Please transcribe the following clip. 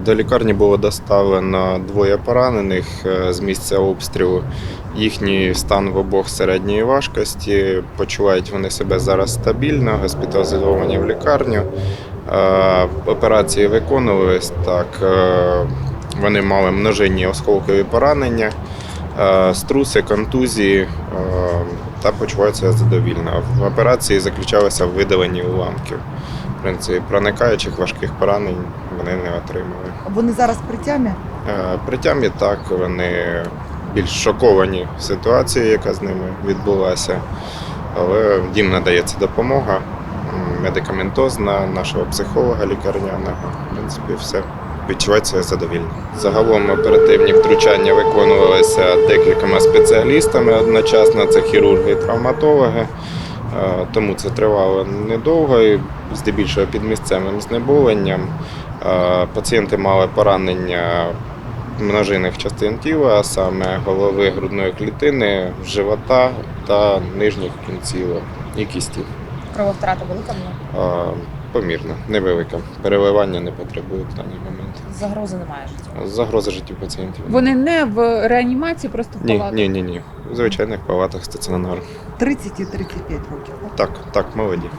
До лікарні було доставлено двоє поранених е, з місця обстрілу. Їхній стан в обох середньої важкості. Почувають вони себе зараз стабільно, госпіталізовані в лікарню. Е, Операції виконувались так. е, Вони мали множинні осколкові поранення, струси, контузії е, та почуваються задовільно. В операції заключалося в видаленні уламків. В принципі, проникаючих важких поранень вони не отримали. Вони зараз при тямі? Е, При тямі так вони більш шоковані ситуацією, яка з ними відбулася, але їм надається допомога медикаментозна, нашого психолога лікарняного. В принципі, все. Відчувається задовільно. Загалом оперативні втручання виконувалися декількома спеціалістами одночасно. Це хірурги і травматологи. Е, Тому це тривало недовго і здебільшого під місцевим знеболенням. Е, Пацієнти мали поранення множинних частин тіла, а саме голови грудної клітини, живота та нижніх кінцівок і кісті. Крововтрата велика була? Помірно, невелика. Переливання не потребує в даний момент. Загрози немає життя. Загрози життю пацієнтів. Вони не в реанімації, просто в Ні, палатах? ні, ні, ні. В звичайних палатах стаціонар. 30 і 35 років. Так, так, молоді.